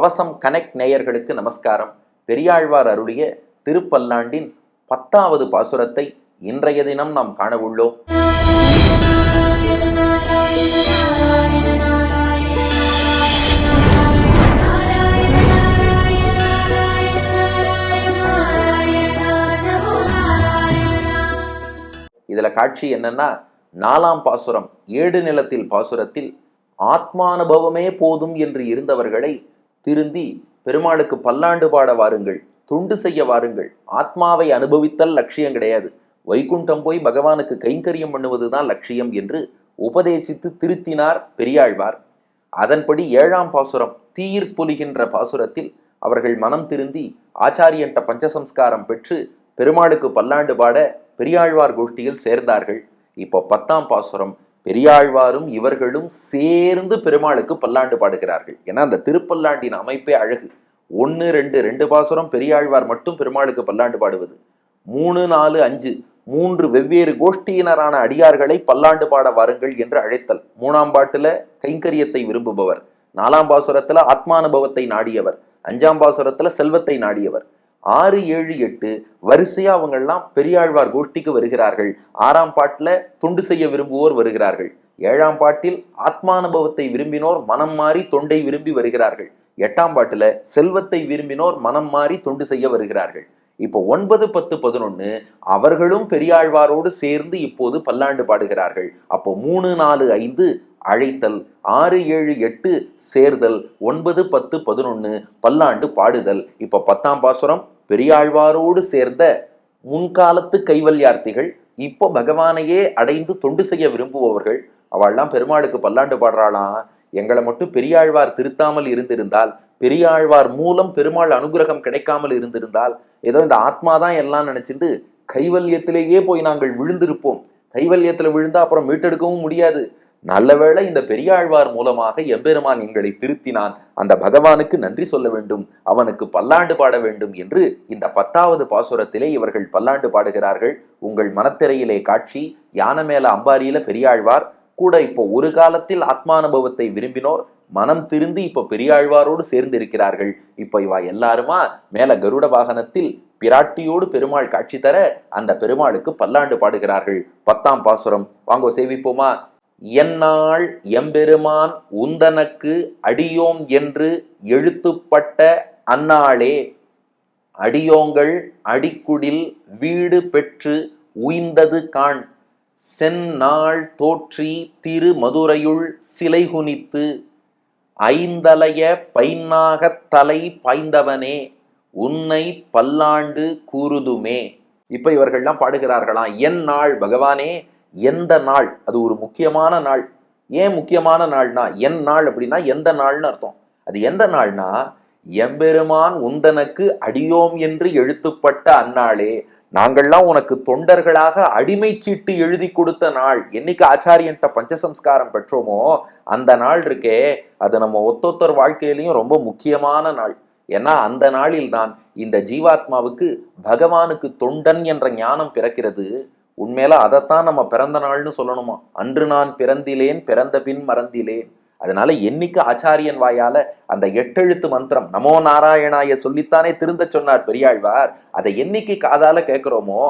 கவசம் கனெக்ட் நேயர்களுக்கு நமஸ்காரம். பெரியாழ்வார் அருளிய திருப்பல்லாண்டின் பத்தாவது பாசுரத்தை இன்றைய தினம் நாம் காணவுள்ளோம். இதுல காட்சி என்னன்னா நாலாம் பாசுரம் ஏடு நிலத்தில் பாசுரத்தில் ஆத்மானுபவமே போதும் என்று இருந்தவர்களை திருந்தி பெருமாளுக்கு பல்லாண்டு பாட வாருங்கள் துண்டு செய்ய வாருங்கள். ஆத்மாவை அனுபவித்தல் லட்சியம் கிடையாது. வைகுண்டம் போய் பகவானுக்கு கைங்கரியம் பண்ணுவதுதான் லட்சியம் என்று உபதேசித்து திருத்தினார் பெரியாழ்வார். அதன்படி ஏழாம் பாசுரம் தீர்ப்பொலிகின்ற பாசுரத்தில் அவர்கள் மனம் திருந்தி ஆச்சாரியன்ட்ட பஞ்சசம்ஸ்காரம் பெற்று பெருமாளுக்கு பல்லாண்டு பாட பெரியாழ்வார் கோஷ்டியில் சேர்ந்தார்கள். இப்போ பத்தாம் பாசுரம் பெரியாழ்வாரும் இவர்களும் சேர்ந்து பெருமாளுக்கு பல்லாண்டு பாடுகிறார்கள். ஏன்னா அந்த திருப்பல்லாண்டின் அமைப்பே அழகு. ஒன்று ரெண்டு ரெண்டு பாசுரம் பெரியாழ்வார் மட்டும் பெருமாளுக்கு பல்லாண்டு பாடுவது. மூணு நாலு அஞ்சு மூன்று வெவ்வேறு கோஷ்டியினரான அடியார்களை பல்லாண்டு பாட வாருங்கள் என்று அழைத்தல். மூணாம் பாட்டுல கைங்கரியத்தை விரும்புபவர். நாலாம் பாசுரத்துல ஆத்மானுபவத்தை நாடியவர். அஞ்சாம் பாசுரத்துல செல்வத்தை நாடியவர். ஆறு ஏழு எட்டு வரிசையா அவங்கெல்லாம் பெரியாழ்வார் கோஷ்டிக்கு வருகிறார்கள். ஆறாம் பாட்டில் தொண்டு செய்ய விரும்புவோர் வருகிறார்கள். ஏழாம் பாட்டில் ஆத்மானுபவத்தை விரும்பினோர் மனம் மாறி தொண்டை விரும்பி வருகிறார்கள். எட்டாம் பாட்டில் செல்வத்தை விரும்பினோர் மனம் மாறி தொண்டு செய்ய வருகிறார்கள். இப்போ ஒன்பது பத்து பதினொன்னு அவர்களும் பெரியாழ்வாரோடு சேர்ந்து இப்போது பல்லாண்டு பாடுகிறார்கள். அப்போ மூணு நாலு ஐந்து அழைத்தல் ஆறு ஏழு எட்டு சேர்தல் ஒன்பது பத்து பதினொன்று பல்லாண்டு பாடுதல். இப்போ பத்தாம் பாசுரம் பெரியாழ்வாரோடு சேர்ந்த முன்காலத்து கைவல்யார்த்திகள் இப்போ பகவானையே அடைந்து தொண்டு செய்ய விரும்புபவர்கள் அவள்லாம் பெருமாளுக்கு பல்லாண்டு பாடுறாளாம் எங்களை மட்டும் பெரியாழ்வார் திருத்தாமல் இருந்திருந்தால் பெரியாழ்வார் மூலம் பெருமாள் அனுகிரகம் கிடைக்காமல் இருந்திருந்தால் ஏதோ இந்த ஆத்மா தான் எல்லாம் நினைச்சிட்டு கைவல்யத்திலேயே போய் நாங்கள் விழுந்திருப்போம். கைவல்யத்தில் விழுந்தா அப்புறம் மீட்டெடுக்கவும் முடியாது. நல்லவேளை இந்த பெரியாழ்வார் மூலமாக எம்பெருமான் எங்களை திருத்தினான். அந்த பகவானுக்கு நன்றி சொல்ல வேண்டும். அவனுக்கு பல்லாண்டு பாட வேண்டும் என்று இந்த பத்தாவது பாசுரத்திலே இவர்கள் பல்லாண்டு பாடுகிறார்கள். உங்கள் மனத்திரையிலே காட்சி யானை மேல அம்பாரியில பெரியாழ்வார். கூட இப்போ ஒரு காலத்தில் ஆத்மானுபவத்தை விரும்பினோர் மனம் திருந்தி இப்போ பெரியாழ்வாரோடு சேர்ந்து இருக்கிறார்கள் இப்போ இவா எல்லாருமா மேல கருட வாகனத்தில் பிராட்டியோடு பெருமாள் காட்சி தர அந்த பெருமாளுக்கு பல்லாண்டு பாடுகிறார்கள். பத்தாம் பாசுரம். வாங்கோ சேவிப்போமா? எந்நாள் எம்பெருமான் உந்தனக்கு அடியோம் என்று எழுத்துப்பட்ட அந்நாளே அடியோங்கள் அடிக்குடில் வீடு பெற்று உய்ந்தது காண். செந்நாள் தோற்றி திரு மதுரையுள் சிலை குனித்து ஐந்தலைய பைன்னாகத் தலை பாய்ந்தவனே உன்னை பல்லாண்டு கூறுதுமே. இப்ப இவர்கள்லாம் பாடுகிறார்களாம் என் நாள் பகவானே எந்த நாள்? அது ஒரு முக்கியமான நாள். ஏன் முக்கியமான நாள்னா என் நாள் அப்படின்னா எந்த நாள்னு அர்த்தம். அது எந்த நாள்னா எம்பெருமான் உந்தனக்கு அடியோம் என்று எழுத்துப்பட்ட அந்நாளே நாங்கள்லாம் உனக்கு தொண்டர்களாக அடிமை சீட்டு எழுதி கொடுத்த நாள். என்னைக்கு ஆச்சாரியன்ட்ட பஞ்சசம்ஸ்காரம் பெற்றோமோ அந்த நாள் இருக்கே அது நம்ம ஒத்தொத்தர் வாழ்க்கையிலையும் ரொம்ப முக்கியமான நாள். ஏன்னா அந்த நாளில்தான் இந்த ஜீவாத்மாவுக்கு பகவானுக்கு தொண்டன் என்ற ஞானம் பிறக்கிறது. உண்மையில அதைத்தான் நம்ம பிறந்த நாள்னு சொல்லணுமா? அன்று நான் பிறந்திலேன் பிறந்த பின் மறந்திலேன். அதனால என்னைக்கு ஆச்சாரியன் வாயால அந்த எட்டெழுத்து மந்திரம் நமோ நாராயணாய சொல்லித்தானே திருந்த சொன்னார் பெரியாழ்வார் அதை என்னைக்கு காதால கேட்கிறோமோ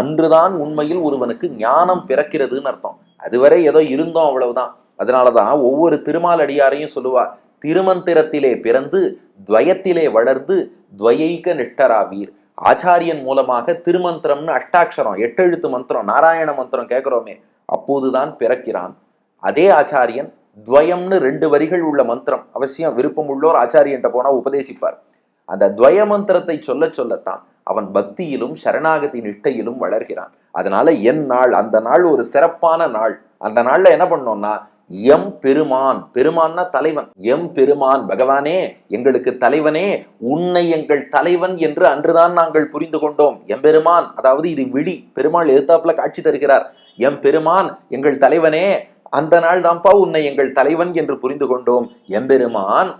அன்றுதான் உண்மையில் ஒருவனுக்கு ஞானம் பிறக்கிறதுன்னு அர்த்தம். அதுவரை ஏதோ இருந்தோம் அவ்வளவுதான். அதனாலதான் ஒவ்வொரு திருமாலடியாரையும் சொல்லுவார் திருமந்திரத்திலே பிறந்து துவயத்திலே வளர்ந்து துவயைக்க நிஷ்டராவீர். ஆச்சாரியன் மூலமாக திருமந்திரம்னு அஷ்டாட்சரம் எட்டெழுத்து மந்திரம் நாராயண மந்திரம் கேட்குறோமே அப்போதுதான் பிறக்கிறான். அதே ஆச்சாரியன் துவயம்னு ரெண்டு வரிகள் உள்ள மந்திரம் அவசியம் விருப்பம் உள்ளோர் ஆச்சாரியன்ட்ட போனா உபதேசிப்பார். அந்த துவய மந்திரத்தை சொல்ல சொல்லத்தான் அவன் பக்தியிலும் சரணாகதி நிஷ்டையிலும் வளர்கிறான். அதனால என் நாள் அந்த நாள் ஒரு சிறப்பான நாள். அந்த நாள்ல என்ன பண்ணோம்னா எம் பெருமான். பெருமான்னா தலைவன். எம் பெருமான் பகவானே எங்களுக்கு தலைவனே உன்னை எங்கள் தலைவன் என்று அன்றுதான் நாங்கள் புரிந்து கொண்டோம். எம்பெருமான் அதாவது இது விழி. பெருமாள் எழுத்தாப்புல காட்சி தருகிறார். எம் பெருமான் எங்கள் தலைவனே அந்த நாள் தான்ப்பா உன்னை எங்கள் தலைவன் என்று புரிந்து கொண்டோம். எம்பெருமான்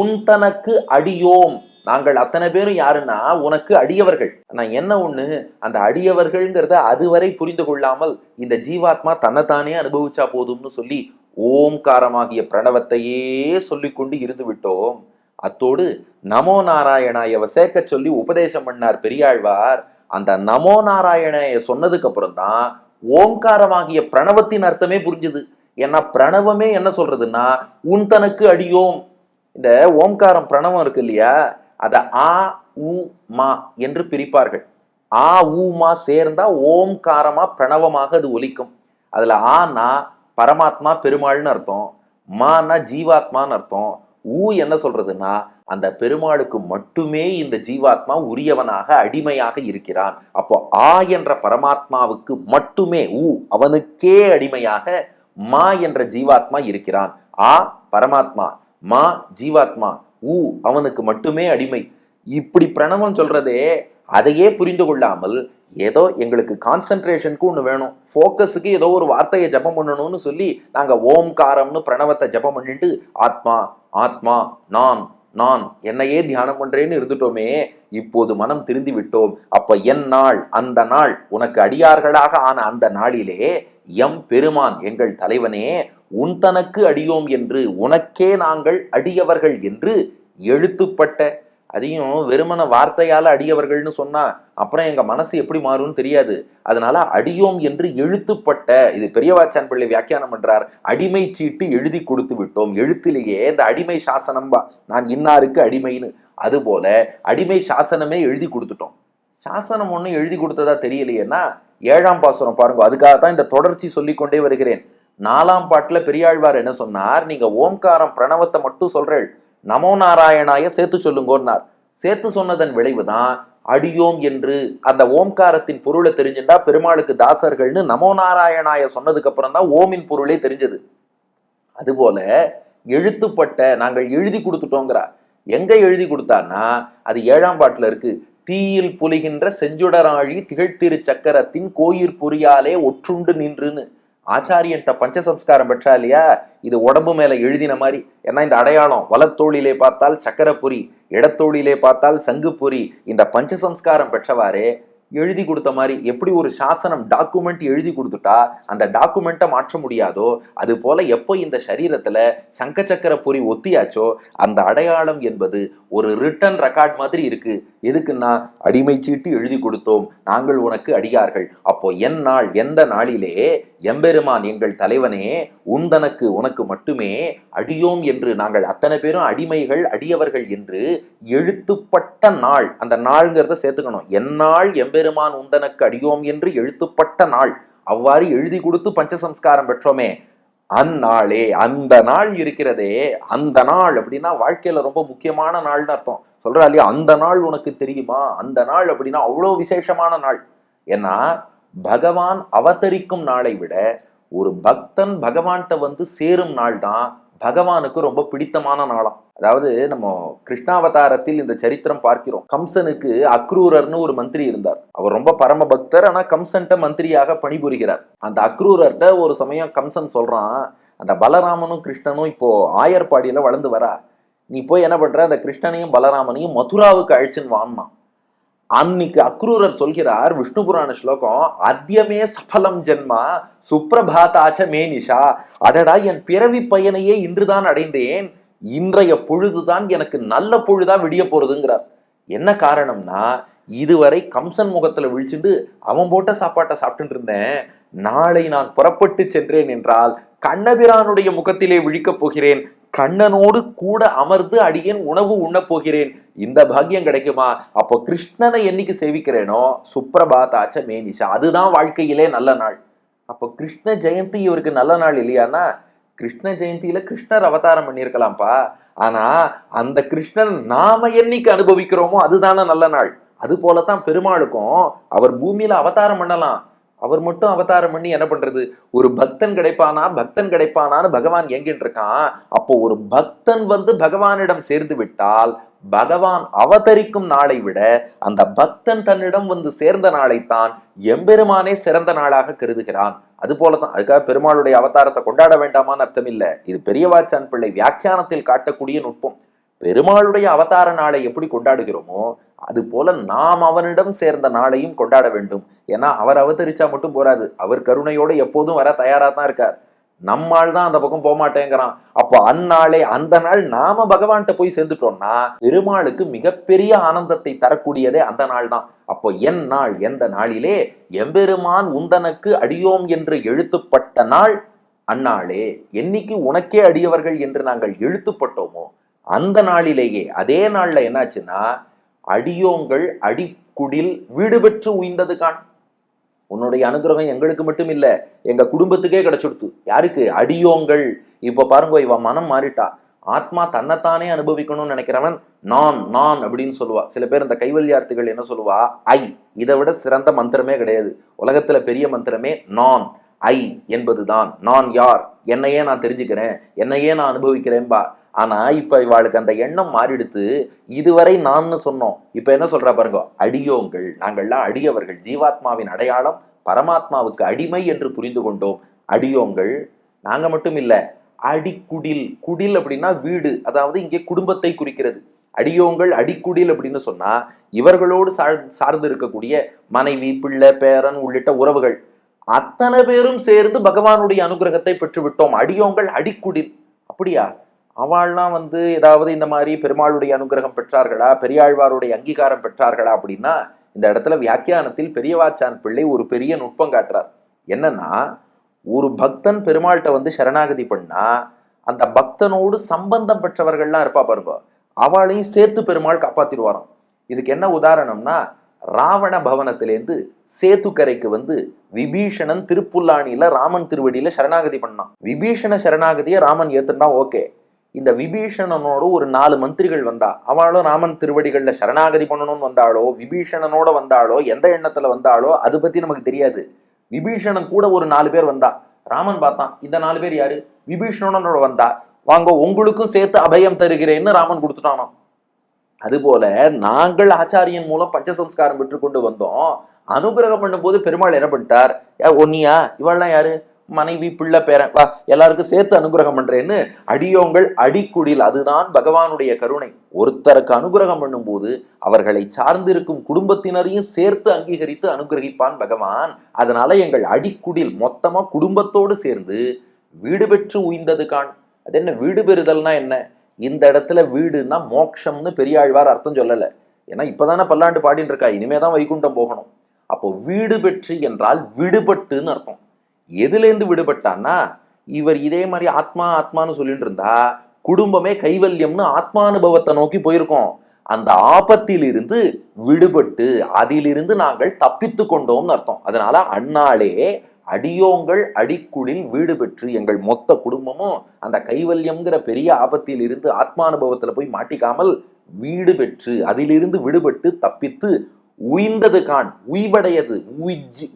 உன் தனக்கு அடியோம். நாங்கள் அத்தனை பேரும் யாருன்னா உனக்கு அடியவர்கள். நான் என்ன ஒண்ணு? அந்த அடியவர்கள்ங்கிறத அதுவரை புரிந்து கொள்ளாமல் இந்த ஜீவாத்மா தன்னைத்தானே அனுபவிச்சா போதும்னு சொல்லி ஓம்காரமாகிய பிரணவத்தையே சொல்லிக்கொண்டு இருந்து விட்டோம் அத்தோடு நமோ நாராயணாயவ சேர்க்க சொல்லி உபதேசம் பண்ணார் பெரியாழ்வார். அந்த நமோ நாராயணைய சொன்னதுக்கு அப்புறம் தான் ஓங்காரமாகிய பிரணவத்தின் அர்த்தமே புரிஞ்சுது. ஏன்னா பிரணவமே என்ன சொல்றதுன்னா உன் தனக்கு அடியோம். இந்த ஓம்காரம் பிரணவம் இருக்கு இல்லையா? அத ஆ உ மா என்று பிரிப்பார்கள். ஆ உ மா சேர்ந்தா ஓம்காரமா பிரணவமாக அது ஒலிக்கும். அதுல ஆனா பரமாத்மா பெருமாள்னு அர்த்தம் மானா ஜீவாத்மான்னு அர்த்தம். ஊ என்ன சொல்றதுன்னா அந்த பெருமாளுக்கு மட்டுமே இந்த ஜீவாத்மா உரியவனாக அடிமையாக இருக்கிறான். அப்போ ஆ என்ற பரமாத்மாவுக்கு மட்டுமே ஊ அவனுக்கே அடிமையாக மா என்ற ஜீவாத்மா இருக்கிறான். ஆ பரமாத்மா மா ஜீவாத்மா ஊ அவனுக்கு மட்டுமே அடிமை. இப்படி பிரணவம் சொல்றதே அதையே புரிந்து கொள்ளாமல் ஏதோ எங்களுக்கு கான்சன்ட்ரேஷனுக்கு ஒன்று வேணும். ஃபோக்கஸுக்கு ஏதோ ஒரு வார்த்தையை ஜபம் பண்ணணும்னு சொல்லி நாங்கள் ஓம்காரம்னு பிரணவத்தை ஜபம் பண்ணிட்டு ஆத்மா ஆத்மா நான் நான் என்னையே தியானம் பண்றேன்னு இருந்துட்டோமே இப்போது மனம் திருந்தி விட்டோம். அப்ப என் நாள் அந்த நாள் உனக்கு அடியார்களாக ஆன அந்த நாளிலே எம் பெருமான் எங்கள் தலைவனே உன் தனக்கு அடியோம் என்று உனக்கே நாங்கள் அடியவர்கள் என்று எழுத்துப்பட்ட அதையும் வெறுமன வார்த்தையால் அடியவர்கள்னு சொன்னா அப்புறம் எங்க மனசு எப்படி மாறும்னு தெரியாது. அதனால அடியோம் என்று எழுத்துப்பட்ட இது பெரியவாச்சான் பிள்ளை வியாக்கியானம் பண்றார் அடிமை சீட்டு எழுதி கொடுத்து விட்டோம். எழுத்திலேயே இந்த அடிமை சாசனம்பா நான் இன்னாருக்கு அடிமைன்னு. அதுபோல அடிமை சாசனமே எழுதி கொடுத்துட்டோம். சாசனம் ஒன்றும் எழுதி கொடுத்ததா தெரியலையேன்னா ஏழாம் பாசுரம் பாருங்க அதுக்காக தான் இந்த தொடர்ச்சி சொல்லிக்கொண்டே வருகிறேன். நாலாம் பாட்டுல பெரியாழ்வார் என்ன சொன்னார் நீங்க ஓம்காரம் பிரணவத்தை மட்டும் சொல்றேள். நமோ நாராயணாய சேர்த்து சொல்லுங்கன்னார். சேர்த்து சொன்னதன் விளைவுதான் அடியோம் என்று அந்த ஓம்காரத்தின் பொருளை தெரிஞ்சுட்டா பெருமாளுக்கு தாசர்கள்னு நமோ நாராயணாய சொன்னதுக்கு அப்புறம் தான் ஓமின் பொருளே தெரிஞ்சது. அதுபோல எழுத்துப்பட்ட நாங்கள் எழுதி கொடுத்துட்டோங்கிறா எங்க எழுதி கொடுத்தான்னா அது ஏழாம் பாட்டுல இருக்கு. தீயில் புலிகின்ற செஞ்சுடராழி திகழ்த்திரு சக்கரத்தின் கோயிற் புரியாலே ஒற்றுண்டு நின்றுன்னு. ஆச்சாரியன்ட்ட பஞ்சசம்ஸ்காரம் பெற்றா இல்லையா? இது உடம்பு மேல எழுதின மாதிரி. ஏன்னா இந்த அடையாளம் வலத்தோழிலே பார்த்தால் சக்கரப்புரி இடத்தோழிலே பார்த்தால் சங்குப்புரி இந்த பஞ்சசம்ஸ்காரம் பெற்றவாறே எழுதி கொடுத்த மாதிரி எப்படி ஒரு சாசனம் டாக்குமெண்ட் எழுதி கொடுத்துட்டா அந்த டாக்குமெண்ட்டை மாற்ற முடியாதோ அது போல எப்போ இந்த சரீரத்துல சங்க சக்கர பொறி ஒத்தியாச்சோ அந்த அடையாளம் என்பது ஒரு ரிட்டன் ரெக்கார்ட் மாதிரி இருக்கு. எதுக்குன்னா அடிமை சீட்டு எழுதி கொடுத்தோம் நாங்கள் உனக்கு அடியார்கள். அப்போ என் நாள் எந்த நாளிலே எம்பெருமான் எங்கள் தலைவனே உந்தனக்கு உனக்கு மட்டுமே அடியோம் என்று நாங்கள் அத்தனை பேரும் அடிமைகள் அடியவர்கள் என்று எழுத்துப்பட்ட நாள். அந்த நாள்ங்கிறத சேர்த்துக்கணும். எந்நாள் எம்பெருமான் உந்தனக்கு அடியோம் என்று எழுத்துப்பட்ட நாள். அவ்வாறு எழுதி கொடுத்து பஞ்சசம்ஸ்காரம் பெற்றோமே. அந்நாளே அந்த நாள் இருக்கிறதே அந்த நாள் அப்படின்னா வாழ்க்கையில ரொம்ப முக்கியமான நாள்னு அர்த்தம். சொல்கிறா இல்லையா அந்த நாள் உனக்கு தெரியுமா? அந்த நாள் அப்படின்னா அவ்வளோ விசேஷமான நாள். ஏன்னா பகவான் அவதரிக்கும் நாளை விட ஒரு பக்தன் பகவான்கிட்ட வந்து சேரும் நாள் தான் பகவானுக்கு ரொம்ப பிடித்தமான நாளாம் அதாவது நம்ம கிருஷ்ணாவதாரத்தில் இந்த சரித்திரம் பார்க்கிறோம். கம்சனுக்கு அக்ரூரர்னு ஒரு மந்திரி இருந்தார். அவர் ரொம்ப பரம பக்தர் ஆனா கம்சன்ட்ட மந்திரியாக பணிபுரிகிறார். அந்த அக்ரூரர்கிட்ட ஒரு சமயம் கம்சன் சொல்றான் அந்த பலராமனும் கிருஷ்ணனும் இப்போ ஆயர்பாடியில வளர்ந்து வரா. நீ போய் என்ன பண்ற? அந்த கிருஷ்ணனையும் பலராமனையும் மதுராவுக்கு அழிச்சுன்னு வாங்கினான் அன்னைக்கு அக்ரூரர் சொல்கிறார் விஷ்ணு புராண ஸ்லோகம் அத்தியமே சபலம் ஜென்மா சுப்ரபாதாச்ச மே நிஷா. அடடா என் பிறவி பயனையே இன்றுதான் அடைந்தேன். இன்றைய பொழுதுதான் எனக்கு நல்ல பொழுதா விடிய போறதுங்கிறார். என்ன காரணம்னா இதுவரை கம்சன் முகத்துல விழிச்சுண்டு அவன் போட்ட சாப்பாட்டை சாப்பிட்டு இருந்தேன். நாளை நான் புறப்பட்டு சென்றேன் என்றால் கண்ணபிரானுடைய முகத்திலே விழிக்கப் போகிறேன். கண்ணனோடு கூட அமர்ந்து அடியேன் உணவு உண்ணப் போகிறேன். இந்த பாக்கியம் கிடைக்குமா? அப்போ கிருஷ்ணனை என்னைக்கு சேவிக்கிறேனோ? சுப்ரபாதாச்ச மேனிஷா அதுதான் வாழ்க்கையிலே நல்ல நாள். அப்போ கிருஷ்ண ஜெயந்தி இவருக்கு நல்ல நாள் இல்லையானா கிருஷ்ண ஜெயந்தியில கிருஷ்ணர் அவதாரம் பண்ணியிருக்கலாம்ப்பா. ஆனா அந்த கிருஷ்ணன் நாம என்னைக்கு அனுபவிக்கிறோமோ அதுதானே நல்ல நாள். அது போலதான் பெருமாளுக்கும் அவர் பூமியில அவதாரம் பண்ணலாம். அவர் மட்டும் அவதாரம் பண்ணி என்ன பண்றது? ஒரு பக்தன் கிடைப்பானா? பக்தன் கிடைப்பானான்னு பகவான் எங்கிட்டு இருக்கான். அப்போ ஒரு பக்தன் வந்து பகவானிடம் சேர்ந்து விட்டால் பகவான் அவதரிக்கும் நாளை விட அந்த பக்தன் தன்னிடம் வந்து சேர்ந்த நாளைத்தான் எம்பெருமானே சிறந்த நாளாக கருதுகிறான். அது போலதான் அதுக்காக பெருமாளுடைய அவதாரத்தை கொண்டாட வேண்டாமான்னு அர்த்தம் இல்லை. இது பெரியவாச்சான் பிள்ளை வியாக்கியானத்தில் காட்டக்கூடிய நுட்பம். பெருமாளுடைய அவதார நாளை எப்படி கொண்டாடுகிறோமோ அது போல நாம் அவனிடம் சேர்ந்த நாளையும் கொண்டாட வேண்டும். ஏன்னா அவர் அவதரிச்சா மட்டும் போராது அவர் கருணையோடு எப்போதும் வர தயாரா தான் இருக்கார். நம்மால் தான் அந்த பக்கம் போக மாட்டேங்கிறான் அப்போ அந்நாளே அந்த நாள் நாம பகவான்கிட்ட போய் சேர்ந்துட்டோம்னா பெருமாளுக்கு மிகப்பெரிய ஆனந்தத்தை தரக்கூடியதே அந்த நாள் தான். அப்போ என் நாள் எந்த நாளிலே? எம்பெருமான் உந்தனுக்கு அடியோம் என்று எழுத்துப்பட்ட நாள் அந்நாளே. என்னைக்கு உனக்கே அடியவர்கள் என்று நாங்கள் எழுத்துப்பட்டோமோ அந்த நாளிலேயே அதே நாளில் என்னாச்சுன்னா அடியோங்கள் அடிக்குடில் வீடு பெற்று உயிர்ந்தது காண். உன்னுடைய அனுகிரகம் எங்களுக்கு மட்டும் இல்ல எங்க குடும்பத்துக்கே கிடைச்சிடுத்து. யாருக்கு? அடியோங்கள். இப்ப பாருங்க இவன் மனம் மாறிட்டா. ஆத்மா தன்னைத்தானே அனுபவிக்கணும்னு நினைக்கிறவன் நான் நான் அப்படின்னு சொல்லுவா. சில பேர் இந்த கைவல்யார்த்திகள் என்ன சொல்லுவா? ஐ. இதை விட சிறந்த மந்திரமே கிடையாது. உலகத்துல பெரிய மந்திரமே நான். ஐ என்பதுதான். நான் யார்? என்னையே நான் தெரிஞ்சுக்கிறேன். என்னையே நான் அனுபவிக்கிறேன்பா. ஆனா இப்ப இவாளுக்கு அந்த எண்ணம் மாறிடுத்து இதுவரை நான்னு சொன்னோம். இப்ப என்ன சொல்றா பாருங்க அடியோங்கள் நாங்கள்லாம் அடியவர்கள். ஜீவாத்மாவின் அடையாளம் பரமாத்மாவுக்கு அடிமை என்று புரிந்து கொண்டோம். அடியோங்கள் நாங்க மட்டும் இல்ல அடிக்குடில் குடில் அப்படின்னா வீடு அதாவது இங்கே குடும்பத்தை குறிக்கிறது. அடியோங்கள் அடிக்குடில் அப்படின்னு சொன்னா இவர்களோடு சார் சார்ந்து இருக்கக்கூடிய மனைவி பிள்ளை பேரன் உள்ளிட்ட உறவுகள். அத்தனை பேரும் சேர்ந்து பகவானுடைய அனுகிரகத்தை பெற்றுவிட்டோம். அடியோங்கள் அடிக்குடில் அப்படியா? அவள்லாம் வந்து ஏதாவது இந்த மாதிரி பெருமாளுடைய அனுகிரகம் பெற்றார்களா? பெரியாழ்வாருடைய அங்கீகாரம் பெற்றார்களா அப்படின்னா இந்த இடத்துல வியாக்கியானத்தில் பெரியவாச்சான் பிள்ளை ஒரு பெரிய நுட்பம் காட்டுறார். என்னன்னா ஒரு பக்தன் பெருமாள்கிட்ட வந்து சரணாகதி பண்ணா அந்த பக்தனோடு சம்பந்தம் பெற்றவர்கள்லாம் இருப்பா பாருப்பா. அவளையும் சேர்த்து பெருமாள் காப்பாத்திடுவாராம். இதுக்கு என்ன உதாரணம்னா ராவண பவனத்திலேருந்து சேத்துக்கரைக்கு வந்து விபீஷணன் திருப்புல்லானியில ராமன் திருவடியில சரணாகதி பண்ணான். விபீஷண சரணாகதியை ராமன் ஏத்துனா ஓகே. இந்த விபீஷணனோட ஒரு நாலு மந்திரிகள் வந்தா அவளோ ராமன் திருவடிகள்ல சரணாகதி பண்ணணும்னு வந்தாளோ விபீஷணனோட வந்தாளோ எந்த எண்ணத்துல வந்தாளோ அது பத்தி நமக்கு தெரியாது. விபீஷணன் கூட ஒரு நாலு பேர் வந்தா. ராமன் பார்த்தான் இந்த நாலு பேர் யாரு? விபீஷணனோட வந்தா. வாங்க உங்களுக்கும் சேர்த்து அபயம் தருகிறேன்னு ராமன் கொடுத்துட்டானோ அதுபோல நாங்கள் ஆச்சாரியன் மூலம் பஞ்சசம்ஸ்காரம் பெற்றுக்கொண்டு வந்தோம். அனுகிரகம் பண்ணும்போது பெருமாள் என்ன பண்ணிட்டார்? "ஏ, ஒன்னியா இவள்லாம் யாரு? மனைவி பிள்ளை பேரன் வா எல்லாருக்கும் சேர்த்து அனுகிரகம் பண்றேன்னு அடியோங்கள் அடிக்குடில். அதுதான் பகவானுடைய கருணை. ஒருத்தருக்கு அனுகிரகம் பண்ணும்போது அவர்களை சார்ந்திருக்கும் குடும்பத்தினரையும் சேர்த்து அங்கீகரித்து அனுகிரகிப்பான் பகவான். அதனால எங்கள் அடிக்குடில் மொத்தமா குடும்பத்தோடு சேர்ந்து வீடு பெற்று உயிர்ந்தது காண் அது என்ன வீடு பெறுதல்னா என்ன? இந்த இடத்துல வீடுன்னா மோட்சம்னு பெரியாழ்வார் அர்த்தம் சொல்லல. ஏன்னா இப்பதானே பல்லாண்டு பாடின்னு இருக்கா இனிமே தான் வைகுண்டம் போகணும். அப்போ வீடு பெற்று என்றால் விடுபட்டுன்னு அர்த்தம். எதுலேருந்து விடுபட்டான்னா இவர் இதே மாதிரி ஆத்மா ஆத்மான்னு சொல்லிட்டு இருந்தா குடும்பமே கைவல்யம்னு ஆத்மானுபவத்தை நோக்கி போயிருக்கோம். அந்த ஆபத்திலிருந்து விடுபட்டு அதிலிருந்து நாங்கள் தப்பித்து கொண்டோம்னு அர்த்தம். அதனால அந்நாளே அடியோங்கள் அடிக்குழில் வீடு பெற்று எங்கள் மொத்த குடும்பமும் அந்த கைவல்யம்ங்கிற பெரிய ஆபத்தில் இருந்து ஆத்மானுபவத்துல போய் மாட்டிக்காமல் வீடு பெற்று அதிலிருந்து விடுபட்டு தப்பித்து உயிர்ந்தது கான் உய்வடையது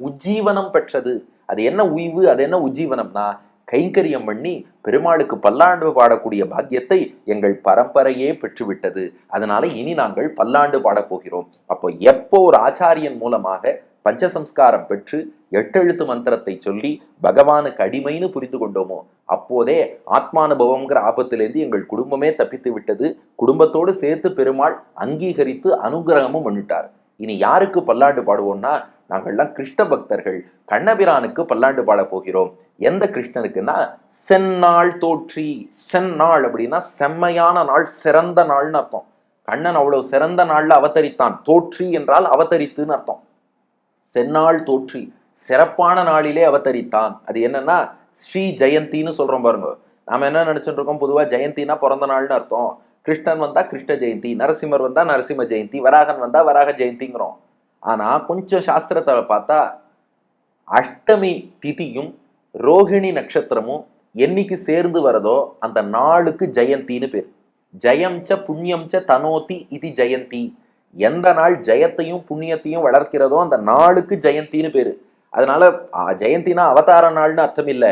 உஜ்ஜீவனம் பெற்றது. அது என்ன உய்வு அது என்ன உஜ்ஜீவனம்னா கைங்கரியம் பண்ணி பெருமாளுக்கு பல்லாண்டு பாடக்கூடிய பாக்கியத்தை எங்கள் பரம்பரையே பெற்றுவிட்டது. அதனால இனி நாங்கள் பல்லாண்டு பாடப்போகிறோம் அப்போ எப்போ ஒரு ஆச்சாரியன் மூலமாக பஞ்சசம்ஸ்காரம் பெற்று எட்டெழுத்து மந்திரத்தை சொல்லி பகவானுக்கு அடிமைன்னு புரிந்து கொண்டோமோ அப்போதே ஆத்மானுபவம்ங்கிற ஆபத்திலேருந்து எங்கள் குடும்பமே தப்பித்து விட்டது. குடும்பத்தோடு சேர்த்து பெருமாள் அங்கீகரித்து அனுகிரகமும் பண்ணிட்டார். இனி யாருக்கு பல்லாண்டு பாடுவோம்னா நாங்கள்லாம் கிருஷ்ண பக்தர்கள். கண்ணபிரானுக்கு பல்லாண்டு பாட போகிறோம். எந்த கிருஷ்ணனுக்குன்னா செந்நாள் தோற்றி செந்நாள் அப்படின்னா செம்மையான நாள் சிறந்த நாள்னு அர்த்தம். கண்ணன் அவ்வளவு சிறந்த நாள்ல அவதரித்தான். தோற்றி என்றால் அவதரித்துன்னு அர்த்தம். செந்நாள் தோற்றி சிறப்பான நாளிலே அவதரித்தான். அது என்னன்னா ஸ்ரீ ஜெயந்தின்னு சொல்றோம் பாருங்க. நாம என்ன நினைச்சுட்டு இருக்கோம்? பொதுவா ஜெயந்தினா பிறந்த நாள்னு அர்த்தம். கிருஷ்ணன் வந்தா கிருஷ்ண ஜெயந்தி நரசிம்மர் வந்தா நரசிம்ம ஜெயந்தி வராகன் வந்தா வராக ஜெயந்திங்கிறோம். ஆனா கொஞ்சம் சாஸ்திரத்தை பார்த்தா அஷ்டமி திதியும் ரோகிணி நட்சத்திரமும் என்னைக்கு சேர்ந்து வரதோ அந்த நாளுக்கு ஜெயந்தின்னு பேர். ஜெயம் ச புண்ணியம் ச தனோதி இது ஜெயந்தி. எந்த நாள் ஜெயத்தையும் புண்ணியத்தையும் வளர்க்கிறதோ அந்த நாளுக்கு ஜெயந்தின்னு பேரு. அதனால ஜெயந்தினா அவதார நாள்னு அர்த்தம் இல்ல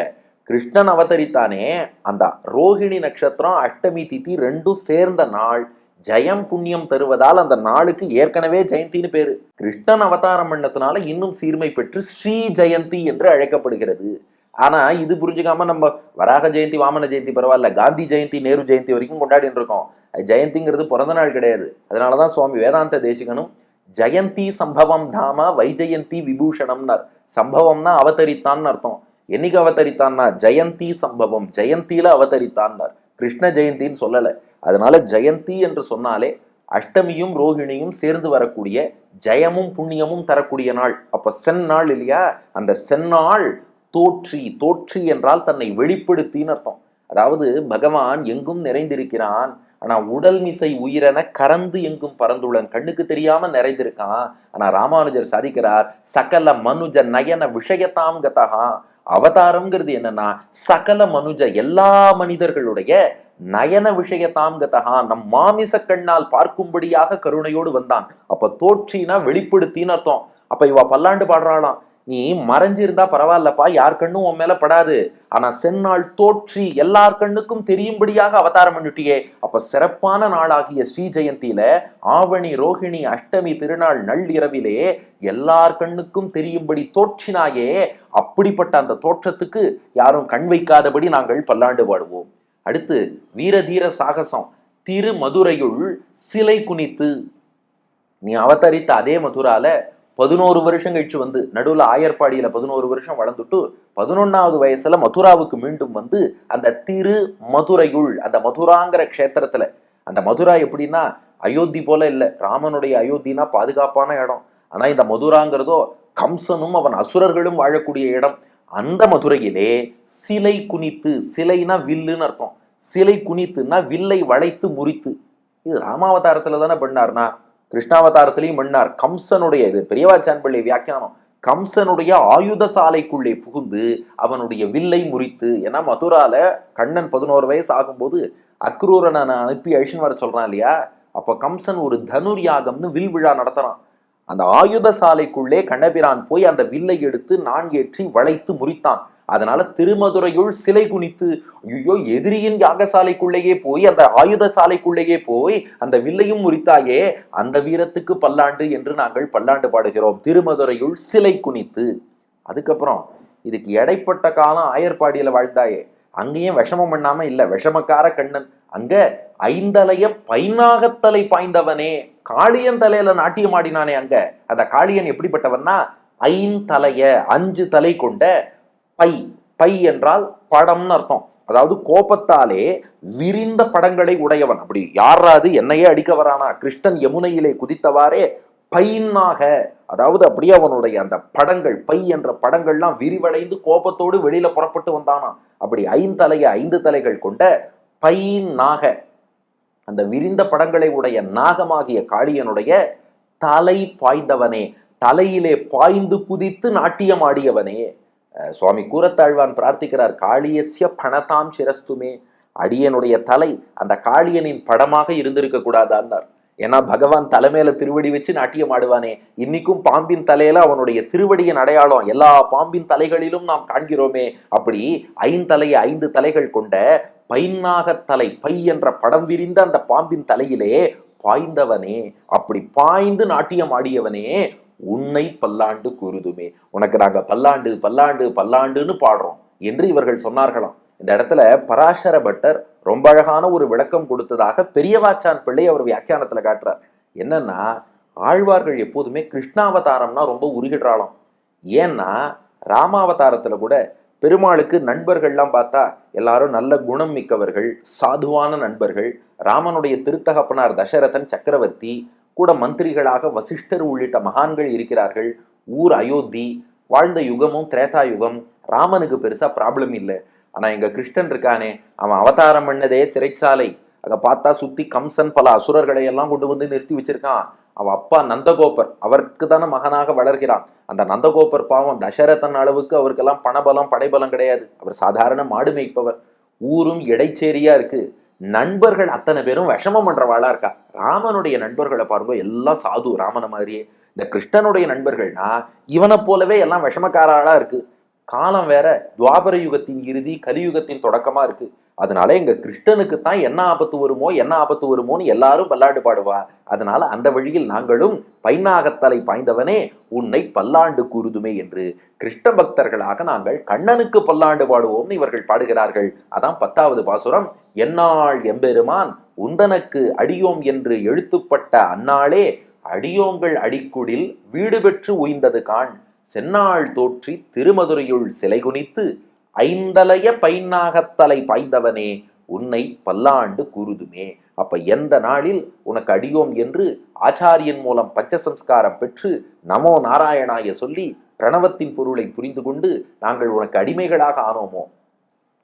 கிருஷ்ணன் அவதரித்தானே அந்த ரோகிணி நட்சத்திரம் அஷ்டமி திதி ரெண்டும் சேர்ந்த நாள். ஜெயம் புண்ணியம் தருவதால் அந்த நாளுக்கு ஏற்கனவே ஜெயந்தின்னு பேரு. கிருஷ்ணன் அவதாரம் பண்ணதுனால இன்னும் சீர்மை பெற்று ஸ்ரீ ஜெயந்தி என்று அழைக்கப்படுகிறது. ஆனா இது புரிஞ்சுக்காம நம்ம வராக ஜெயந்தி வாமன ஜெயந்தி பரவாயில்ல. காந்தி ஜெயந்தி நேரு ஜெயந்தி வரைக்கும் கொண்டாடிட்டு இருக்கோம். ஜெயந்திங்கிறது பிறந்த நாள் கிடையாது. அதனாலதான் சுவாமி வேதாந்த தேசிகனும் ஜெயந்தி சம்பவம் தாம வைஜெயந்தி விபூஷணம்னார். சம்பவம்னா அவதரித்தான்னு அர்த்தம். என்னைக்கு அவதரித்தான்னா? ஜெயந்தி சம்பவம். ஜெயந்தியில அவதரித்தான்னார். கிருஷ்ண ஜெயந்தின்னு சொல்லலை. அதனால ஜெயந்தி என்று சொன்னாலே அஷ்டமியும் ரோகிணியும் சேர்ந்து வரக்கூடிய ஜெயமும் புண்ணியமும் தரக்கூடிய நாள். அப்ப செந்நாள் இல்லையா? அந்த செந்நாள் தோற்றி தோற்றி என்றால் தன்னை வெளிப்படுத்தின்னு அர்த்தம். அதாவது பகவான் எங்கும் நிறைந்திருக்கிறான் ஆனா உடல் மிசை உயிரென கறந்து எங்கும் பறந்துள்ளன் கண்ணுக்கு தெரியாம நிறைந்திருக்கான். ஆனா ராமானுஜர் சாதிக்கிறார் சகல மனுஜ நயன விஷயத்தாம் கதகா. அவதாரம்ங்கிறது என்னன்னா சகல மனுஜ எல்லா மனிதர்களுடைய நயன விஷயத்தாம் கதகா நம் மாமிச கண்ணால் பார்க்கும்படியாக கருணையோடு வந்தான். அப்ப தோற்றினா வெளிப்படுத்தின்னு அர்த்தம். அப்ப இவ பல்லாண்டு பாடுறாளாம். நீ மறைஞ்சிருந்தா பரவாயில்லப்பா யார் கண்ணும் உன் மேல படாது. ஆனா செந்நாள் தோற்றி எல்லார் கண்ணுக்கும் தெரியும்படியாக அவதாரம் பண்ணிட்டியே. அப்ப சிறப்பான நாளாகிய ஸ்ரீ ஜெயந்தியில ஆவணி ரோகிணி அஷ்டமி திருநாள் நள்ளிரவிலே எல்லார் கண்ணுக்கும் தெரியும்படி தோற்றினாயே. அப்படிப்பட்ட அந்த தோற்றத்துக்கு யாரும் கண் வைக்காதபடி நாங்கள் பல்லாண்டு பாடுவோம். அடுத்து வீரதீர சாகசம். திரு மதுரையுள் சிலை குனித்து. நீ அவதரித்த அதே மதுரால பதினோரு வருஷம் கழிச்சு வந்து நடுவுல ஆயர்பாடியில பதினோரு வருஷம் வளர்ந்துட்டு பதினொன்னாவது வயசுல மதுராவுக்கு மீண்டும் வந்து அந்த திரு மதுரையுள் அந்த மதுராங்கிற க்ஷேத்திரத்துல அந்த மதுரா எப்படின்னா அயோத்தி போல இல்லை. ராமனுடைய அயோத்தினா பாதுகாப்பான இடம். ஆனா இந்த மதுராங்கிறதோ கம்சனும் அவன் அசுரர்களும் வாழக்கூடிய இடம். அந்த மதுரையிலே சிலை குனித்து சிலைனா வில்லுன்னு அர்த்தம். சிலை குனித்துன்னா வில்லை வளைத்து முறித்து. இது ராமாவதாரத்துல தானே பண்ணார்னா? கிருஷ்ணாவதாரத்திலையும் பண்ணார். கம்சனுடைய இது பெரியவாச்சான் பிள்ளை வியாக்கியானம். கம்சனுடைய ஆயுத சாலைக்குள்ளே புகுந்து அவனுடைய வில்லை முறித்து ஏன்னா மதுரால கண்ணன் பதினோரு வயசு ஆகும்போது அக்ரூரனை அனுப்பி அழிச்சுன்னு வர சொல்றான் இல்லையா? அப்ப கம்சன் ஒரு தனுர் யாகம்னு வில் விழா நடத்துறான். அந்த ஆயுத சாலைக்குள்ளே கண்ணபிரான் போய் அந்த வில்லை எடுத்து நான் ஏற்றி வளைத்து முறித்தான். அதனால திருமதுரையுள் சிலை குனித்து ஐயோ எதிரியின் யாகசாலைக்குள்ளேயே போய் அந்த ஆயுத சாலைக்குள்ளேயே போய் அந்த வில்லையும் முறித்தாயே அந்த வீரத்துக்கு பல்லாண்டு என்று நாங்கள் பல்லாண்டு பாடுகிறோம். திருமதுரையுள் சிலை குனித்து. அதுக்கப்புறம் இதுக்கு எடைப்பட்ட காலம் ஆயர்பாடியில வாழ்ந்தாயே. அங்கேயும் விஷமம் பண்ணாம இல்ல விஷமக்கார கண்ணன். அங்க ஐந்தலைய பைனாகத்தலை பாய்ந்தவனே காளியன் தலையில நாட்டியம் ஆடினானே அங்க. அந்த காளியன் எப்படிப்பட்டவன்னா ஐந்தலைய அஞ்சு தலை கொண்ட பை. பை என்றால் படம்னு அர்த்தம். அதாவது கோபத்தாலே விரிந்த படங்களை உடையவன். அப்படி யாராது என்னையே அடிக்க வரானா? கிருஷ்ணன் யமுனையிலே குதித்தவாறே பைனாக. அதாவது அப்படியே அவனுடைய அந்த படங்கள் பை என்ற படங்கள்லாம் விரிவடைந்து கோபத்தோடு வெளியில புறப்பட்டு வந்தானா அப்படி ஐந்தலைய ஐந்து தலைகள் கொண்ட பைனாக அந்த விரிந்த படங்களை உடைய நாகமாகிய காளியனுடைய தலை பாய்ந்தவனே தலையிலே பாய்ந்து குதித்து நாட்டியம் ஆடியவனே. சுவாமி கூரத்தாழ்வான் பிரார்த்திக்கிறார் காளியஸ்ய பணதாம் சிரஸ்துமே அடியனுடைய தலை அந்த காளியனின் படமாக இருந்திருக்க கூடாதான்னார். ஏன்னா பகவான் தலைமையில திருவடி வச்சு நாட்டியம் ஆடுவானே. இன்னைக்கும் பாம்பின் தலையில அவனுடைய திருவடியின் அடையாளம் எல்லா பாம்பின் தலைகளிலும் நாம் காண்கிறோமே. அப்படி ஐந்தலைய ஐந்து தலைகள் கொண்ட பைநாகத் தலை பை என்ற படம் விரிந்த அந்த பாம்பின் தலையிலே பாய்ந்தவனே அப்படி பாய்ந்து நாட்டியம் ஆடியவனே உன்னை பல்லாண்டு கூறுதுமே. உனக்கு நாங்க பல்லாண்டு பல்லாண்டு பல்லாண்டுன்னு பாடுறோம் என்று இவர்கள் சொன்னார்களாம். இந்த இடத்துல பராசர பட்டர் ரொம்ப அழகான ஒரு விளக்கம் கொடுத்ததாக பெரியவாச்சான் பிள்ளை அவர் வியாக்கியானத்துல காட்டுறார். என்னன்னா ஆழ்வார்கள் எப்போதுமே கிருஷ்ணாவதாரம்னா ரொம்ப உருகிடுறாளாம். ஏன்னா ராமாவதாரத்துல கூட பெருமாளுக்கு நண்பர்கள்லாம் பார்த்தா எல்லாரும் நல்ல குணம் மிக்கவர்கள் சாதுவான நண்பர்கள். ராமனுடைய திருத்தகப்பனார் தசரதன் சக்கரவர்த்தி கூட மந்திரிகளாக வசிஷ்டர் உள்ளிட்ட மகான்கள் இருக்கிறார்கள். ஊர் அயோத்தி வாழ்ந்த யுகமும் திரேதா யுகம். ராமனுக்கு பெருசா ப்ராப்ளம் இல்லை. ஆனா எங்க கிருஷ்ணன் இருக்கானே அவன் அவதாரம் பண்ணதே சிறைச்சாலை. அதை பார்த்தா சுத்தி கம்சன் பல அசுரர்களை எல்லாம் கொண்டு வந்து நிறுத்தி வச்சிருக்கான். அவன் அப்பா நந்தகோபர் அவருக்கு தானே மகனாக வளர்கிறான். அந்த நந்தகோபர் பாவம் தசரதன் அளவுக்கு அவருக்கெல்லாம் பணபலம் படைபலம் கிடையாது. அவர் சாதாரண மாடு மேய்ப்பவர். ஊரும் இடைச்சேரியா இருக்கு. நண்பர்கள் அத்தனை பேரும் விஷமம் பண்றவாளா இருக்கா? ராமனுடைய நண்பர்களை பாருங்க எல்லாம் சாது ராமனை மாதிரியே. இந்த கிருஷ்ணனுடைய நண்பர்கள்னா இவனை போலவே எல்லாம் விஷமக்காராளா இருக்கு. காலம் வேற துவாபர யுகத்தின் இறுதி கலியுகத்தின் தொடக்கமா இருக்கு. அதனால எங்க கிருஷ்ணனுக்கு தான் என்ன ஆபத்து வருமோ என்ன ஆபத்து வருமோன்னு எல்லாரும் பல்லாண்டு பாடுவா. அதனால அந்த வழியில் நாங்களும் பைனாகத்தலை பாய்ந்தவனே உன்னை பல்லாண்டு கூறுதுமே என்று கிருஷ்ண பக்தர்களாக நாங்கள் கண்ணனுக்கு பல்லாண்டு பாடுவோம்னு இவர்கள் பாடுகிறார்கள். அதான் பத்தாவது பாசுரம். என்னாள் எம்பெருமான் உந்தனக்கு அடியோம் என்று எழுத்துப்பட்ட அந்நாளே அடியோங்கள் அடிக்குடில் வீடு பெற்று உய்ந்தது காண். சென்னாள் தோற்றி திருமதுரையுள் சிலை குனித்து ஐந்தலைய பைநாகத்தலை பாய்ந்தவனே உன்னை பல்லாண்டு கூறுதுமே. அப்ப எந்த நாளில் உனக்கு அடியோம் என்று ஆச்சாரியன் மூலம் பச்சசம்ஸ்காரம் பெற்று நமோ நாராயணாய சொல்லி பிரணவத்தின் பொருளை புரிந்து கொண்டு நாங்கள் உனக்கு அடிமைகளாக ஆனோமோ?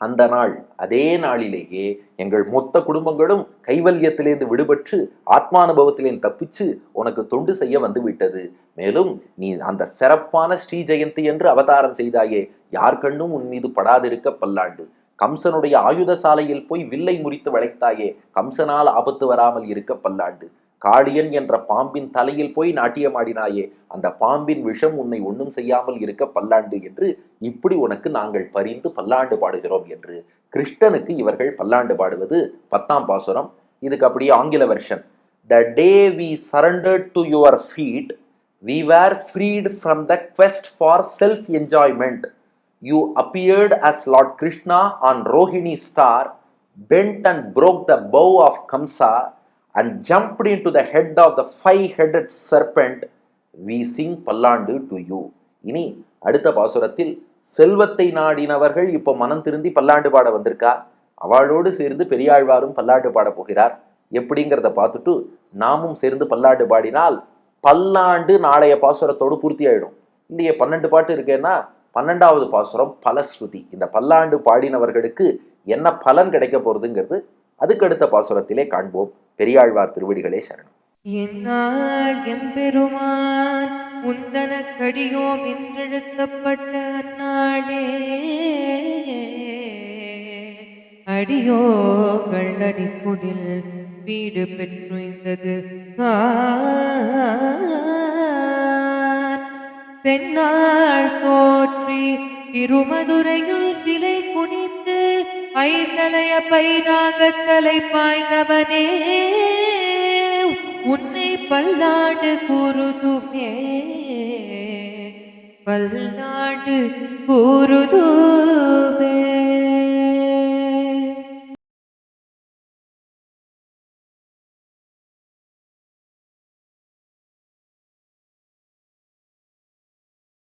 அந்த நாள் அதே நாளிலேயே எங்கள் மொத்த குடும்பங்களும் கைவல்யத்திலேருந்து விடுபட்டு ஆத்மானுபவத்திலேருந்து தப்பிச்சு உனக்கு தொண்டு செய்ய வந்து விட்டது. மேலும் நீ அந்த சிறப்பான ஸ்ரீ ஜெயந்தி என்று அவதாரம் செய்தாயே யார் கண்ணும் உன் மீது படாதிருக்க பல்லாண்டு. கம்சனுடைய ஆயுத சாலையில் போய் வில்லை முறித்து வளைத்தாயே கம்சனால் ஆபத்து வராமல் இருக்க பல்லாண்டு. காளியன் என்ற பாம்பின் தலையில் போய் நாட்டியமாடினாயே அந்த பாம்பின் விஷம் உன்னை ஒன்றும் செய்யாமல் இருக்க பல்லாண்டு என்று இப்படி உனக்கு நாங்கள் பரிந்து பல்லாண்டு பாடுகிறோம் என்று. கிருஷ்ணனுக்கு இவர்கள் பல்லாண்டு பாடுவது பத்தாம் பாசுரம். இதுக்கு அப்படியே ஆங்கில version the day we surrendered to your feet we were freed from the quest for self enjoyment you appeared as lord Krishna on Rohini star bent and broke the bow of Kamsa and jumped into the head of the five-headed serpent. We sing Pallandu to you இனி அடுத்த பாசுரத்தில் செல்வத்தை நாடினவர்கள் இப்போ மனம் திருந்தி பல்லாண்டு பாட வந்திருக்கா? அவளோடு சேர்ந்து பெரியாழ்வாரும் பல்லாண்டு பாட போகிறார். எப்படிங்கிறத பார்த்துட்டு நாமும் சேர்ந்து பல்லாண்டு பாடினால் பல்லாண்டு நாளைய பாசுரத்தோடு பூர்த்தி ஆயிடும். இல்லையே பன்னெண்டு பாட்டு இருக்கேன்னா பன்னெண்டாவது பாசுரம் பலஸ்ருதி. இந்த பல்லாண்டு பாடினவர்களுக்கு என்ன பலன் கிடைக்க போகிறதுங்கிறது அதுக்கு அடுத்த பாசுரத்திலே காண்போம் பெரியாழ்வார் திருவடிகளே சரணம். என்னால் எம்பெருமான் முந்தன கடியோம் என்றெழுத்தப்பட்ட அந்நாளே அடியோங்கள் அடிக்குடில் வீடு பெற்றுய்ந்தது சென்னாள் தோற்றி திருமதுரையுள் ஐந்தலைய பைராகத்தலை பாய்ந்தவனே உன்னை பல்லாண்டு கூறுதுமே. பல்லாண்டு கூறுதுமே.